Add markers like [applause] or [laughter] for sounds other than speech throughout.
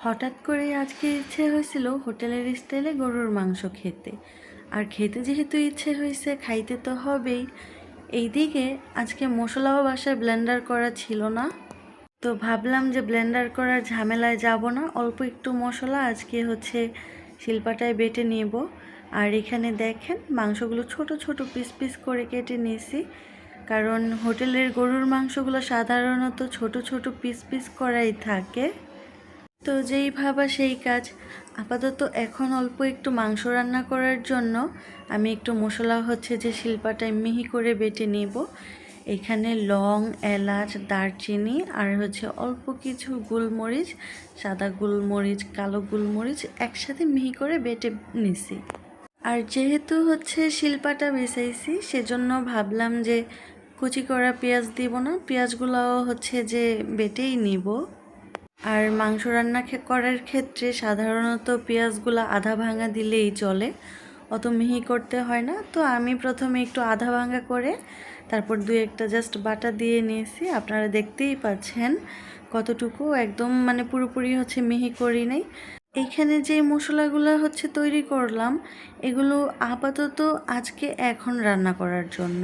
হঠাৎ করে আজকে ইচ্ছে হয়েছিল হোটেলের স্টাইলে গরুর মাংস খেতে। আর খেতে যেহেতু ইচ্ছে হয়েছে, খাইতে তো হবেই। এইদিকে আজকে মশলাও বাসায় ব্লেন্ডার করা ছিল না। তো ভাবলাম যে ব্লেন্ডার করার ঝামেলায় যাব না, অল্প একটু মশলা আজকে হচ্ছে শিল্পাটায় বেটে নেব। আর এখানে দেখেন, মাংসগুলো ছোট ছোট পিস পিস করে কেটে নিয়েছি। কারণ হোটেলের গরুর মাংসগুলো সাধারণত ছোট ছোট পিস পিস করাই থাকে। তো যেই ভাবা সেই কাজ। আপাতত এখন অল্প একটু মাংস রান্না করার জন্য আমি একটু মশলা হচ্ছে যে শিল্পাটায় মিহি করে বেটে নেব। এখানে লং, এলাচ, দারচিনি আর হচ্ছে অল্প কিছু গোলমরিচ, সাদা গোলমরিচ, কালো গোলমরিচ একসাথে মিহি করে বেটে নিছি। আর যেহেতু হচ্ছে শিল্পাটা বেসাইছি সেজন্য ভাবলাম যে কুচি করা পেঁয়াজ দিব না। পেঁয়াজগুলোও হচ্ছে যে বেটেই নিব। আর মাংস রান্না করার ক্ষেত্রে সাধারণত পেঁয়াজগুলো আধা ভাঙা দিলেই চলে, অত মিহি করতে হয় না। তো আমি প্রথমে একটু আধা ভাঙা করে তারপর দু একটা জাস্ট বাটা দিয়ে নিয়েছি। আপনারা দেখতেই পাচ্ছেন কতটুকু একদম মানে পুরোপুরি হচ্ছে মিহি করি নাই। এইখানে যে মশলাগুলো হচ্ছে তৈরি করলাম, এগুলো আপাতত আজকে এখন রান্না করার জন্য।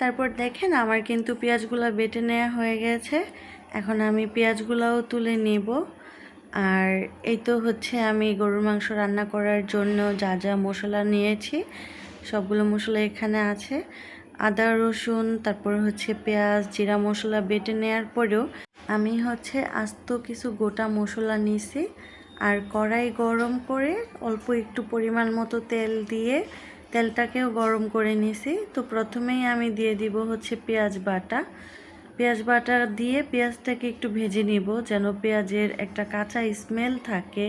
তারপর দেখেন আমার কিন্তু পেঁয়াজগুলো বেটে নেওয়া হয়ে গেছে। এখন আমি পেঁয়াজগুলোও তুলে নেব। আর এই তো হচ্ছে আমি গরুর মাংস রান্না করার জন্য যা যা মশলা নিয়েছি, সবগুলো মশলা এখানে আছে। আদা, রসুন, তারপর হচ্ছে পেঁয়াজ, জিরা মশলা বেটে নেওয়ার পরেও আমি হচ্ছে আস্ত কিছু গোটা মশলা নিয়েছি আর কড়াই গরম করে অল্প একটু পরিমাণ মতো তেল দিয়ে তেলটাকেও গরম করে নিয়েছি তো প্রথমেই আমি দিয়ে দিব হচ্ছে পেঁয়াজ বাটা। পেঁয়াজ বাটা দিয়ে পেঁয়াজটাকে একটু ভেজে নিব যেন পেঁয়াজের একটা কাঁচা স্মেল থাকে।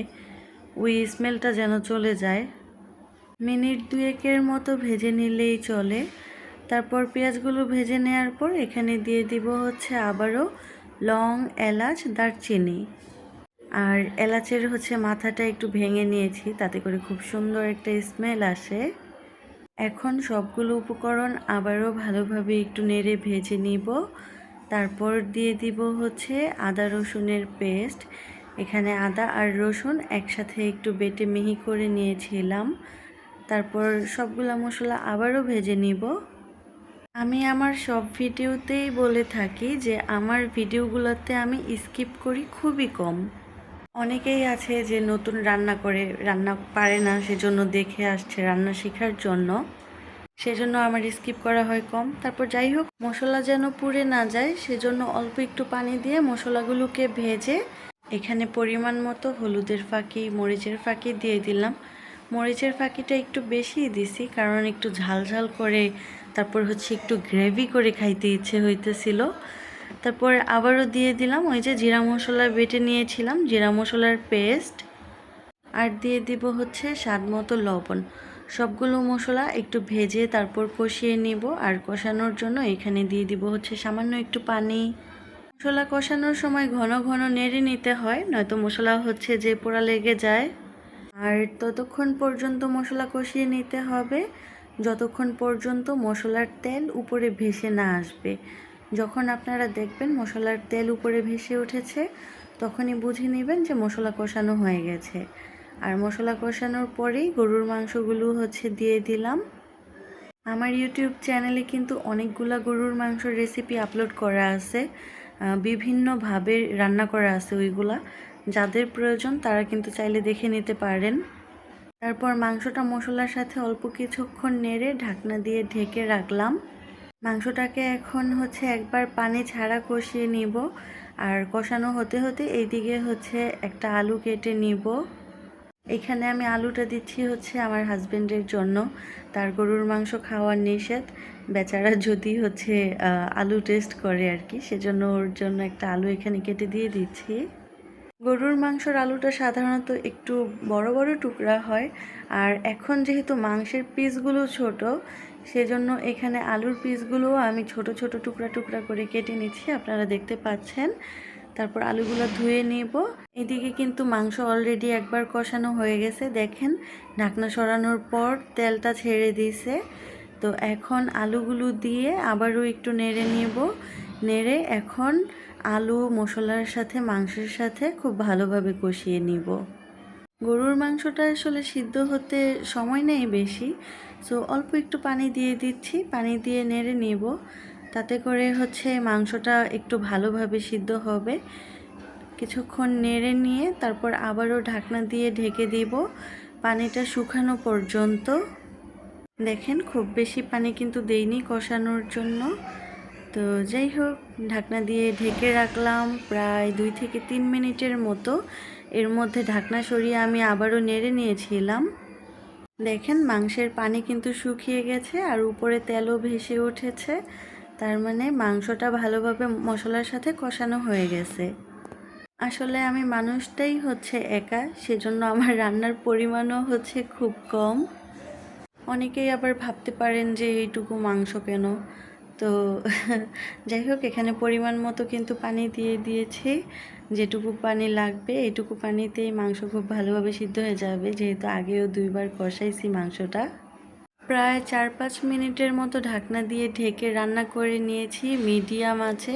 ওই স্মেলটা যেন চলে যায়। মিনিট দুয়েকের মতো ভেজে নিলেই চলে। তারপর পেঁয়াজগুলো ভেজে নেওয়ার পর এখানে দিয়ে দিব হচ্ছে আবারও লং এলাচ দারচিনি। আর এলাচের হচ্ছে মাথাটা একটু ভেঙে নিয়েছি, তাতে করে খুব সুন্দর একটা স্মেল আসে। এখন সবগুলো উপকরণ আবারও ভালোভাবে একটু নেড়ে ভেজে নিব। তারপর দিয়ে দিব হচ্ছে আদা রসুনের পেস্ট। এখানে আদা আর রসুন একসাথে একটু বেটে মিহি করে নিয়েছিলাম। তারপর সবগুলা মশলা আবারও ভেজে নিব। আমি আমার সব ভিডিওতেই বলে থাকি যে আমার ভিডিওগুলোতে আমি স্কিপ করি খুবই কম। অনেকেই আছে যে নতুন রান্না করে, রান্না পারে না, সেজন্য দেখে আসছে রান্না শেখার জন্য। সেজন্য আমার স্কিপ করা হয় কম। তারপর যাই হোক মশলা যেন পুড়ে না যায়, সেজন্য অল্প একটু পানি দিয়ে মশলাগুলোকে ভেজে এখানে পরিমাণ মতো হলুদের ফাঁকি, মরিচের ফাঁকি দিয়ে দিলাম। মরিচের ফাঁকিটা একটু বেশি দিছি, কারণ একটু ঝাল ঝাল করে, তারপর হচ্ছে একটু গ্রেভি করে খাইতে ইচ্ছে হইতেছিল। তারপর আবারও দিয়ে দিলাম ওই যে জিরা মশলা বেটে নিয়েছিলাম, জিরা মশলার পেস্ট আর দিয়ে দিব হচ্ছে স্বাদ মতো লবণ। সবগুলো মশলা একটু ভেজে তারপর কষিয়ে নিব আর কষানোর জন্য এখানে দিয়ে দিব হচ্ছে সামান্য একটু পানি। মশলা কষানোর সময় ঘন ঘন নেড়ে নিতে হয়, নয়তো মশলা হচ্ছে যে পোড়া লেগে যায়। আর ততক্ষণ পর্যন্ত মশলা কষিয়ে নিতে হবে, যতক্ষণ পর্যন্ত মশলার তেল উপরে ভেসে না আসবে। যখন আপনারা দেখবেন মশলার তেল উপরে ভেসে উঠেছে, তখনই বুঝে নেবেন যে মশলা কষানো হয়ে গেছে। আর মশলা কষানোর পরেই গরুর মাংসগুলো হচ্ছে দিয়ে দিলাম। আমার ইউটিউব চ্যানেলে কিন্তু অনেকগুলা গরুর মাংসর রেসিপি আপলোড করা আছে। বিভিন্নভাবে রান্না করা আছে ওইগুলা। যাদের প্রয়োজন তারা কিন্তু চাইলে দেখে নিতে পারেন। তারপর মাংসটা মশলার সাথে অল্প কিছুক্ষণ নেড়ে ঢাকনা দিয়ে ঢেকে রাখলাম। মাংসটাকে এখন হচ্ছে একবার পানি ছাড়া কষিয়ে নিব। আর কষানো হতে হতে এইদিকে হচ্ছে একটা আলু কেটে নিব। এখানে আমি আলুটা দিচ্ছি হচ্ছে আমার হাজবেন্ডের জন্য। তার গরুর মাংস খাওয়ার নিষেধ। বেচারা যদি হচ্ছে আলু টেস্ট করে আর কি, সেজন্য ওর জন্য একটা আলু এখানে কেটে দিয়ে দিচ্ছি। গরুর মাংসর আলুটা সাধারণত একটু বড় বড় টুকরা হয়। আর এখন যেহেতু মাংসের পিসগুলো ছোট, সেজন্য এখানে আলুর পিসগুলোও আমি ছোট ছোট টুকরা টুকরা করে কেটে নিচ্ছি। আপনারা দেখতে পাচ্ছেন। তারপর আলুগুলো ধুয়ে নেব। এদিকে কিন্তু মাংস অলরেডি একবার কষানো হয়ে গেছে। দেখেন, ঢাকনা সরানোর পর তেলটা ছেড়ে দিয়েছে। তো এখন আলুগুলো দিয়ে আবারও একটু নেড়ে নেব। নেড়ে এখন আলু, মশলার সাথে, মাংসের সাথে খুব ভালোভাবে কষিয়ে নিব। গরুর মাংসটা আসলে সিদ্ধ হতে সময় নেই বেশি। সো অল্প একটু পানি দিয়ে দিচ্ছি। পানি দিয়ে নেড়ে নেব। তাতে করে হচ্ছে মাংসটা একটু ভালোভাবে সিদ্ধ হবে। কিছুক্ষণ নেড়ে নিয়ে তারপর আবারও ঢাকনা দিয়ে ঢেকে দিব পানিটা শুকানো পর্যন্ত। দেখেন খুব বেশি পানি কিন্তু দেইনি কষানোর জন্য। তো যাই হোক, ঢাকনা দিয়ে ঢেকে রাখলাম প্রায় দুই থেকে তিন মিনিটের মতো। এর মধ্যে ঢাকনা সরিয়ে আমি আবারও নেড়ে নিয়েছিলাম। দেখেন মাংসের পানি কিন্তু শুকিয়ে গেছে আর উপরে তেলও ভেসে উঠেছে। তার মানে মাংসটা ভালোভাবে মশলার সাথে কষানো হয়ে গেছে। আসলে আমি মানুষটাই হচ্ছে একা, সেজন্য আমার রান্নার পরিমাণও হচ্ছে খুব কম। অনেকেই আবার ভাবতে পারেন যে এইটুকু মাংস কেন? তো [laughs] যাই হোক, এখানে পরিমাণ মতো কিন্তু পানি দিয়ে দিয়েছি। যেটুকু পানি লাগবে, এইটুকু পানিতেই মাংস খুব ভালোভাবে সিদ্ধ হয়ে যাবে। যেহেতু আগেও দুইবার কষাইছি মাংসটা। প্রায় চার পাঁচ মিনিটের মতো ঢাকনা দিয়ে ঢেকে রান্না করে নিয়েছি, মিডিয়াম আছে।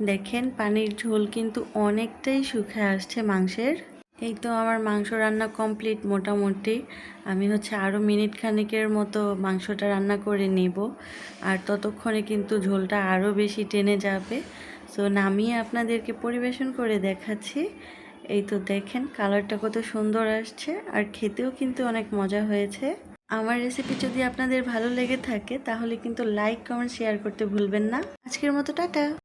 দেখেন, পানির ঝোল কিন্তু অনেকটাই শুকিয়ে আসছে মাংসের। এই তো আমার মাংস রান্না কমপ্লিট মোটামুটি। আমি হচ্ছে আরও মিনিট খানেকের মতো মাংসটা রান্না করে নিব। আর ততক্ষণে কিন্তু ঝোলটা আরও বেশি টেনে যাবে। সো নামিয়ে আপনাদেরকে পরিবেশন করে দেখাচ্ছি। এই তো দেখেন, কালারটা কত সুন্দর আসছে। আর খেতেও কিন্তু অনেক মজা হয়েছে। আমার রেসিপি যদি আপনাদের ভালো লেগে থাকে, তাহলে কিন্তু লাইক কমেন্ট শেয়ার করতে ভুলবেন না। আজকের মতো টাটা।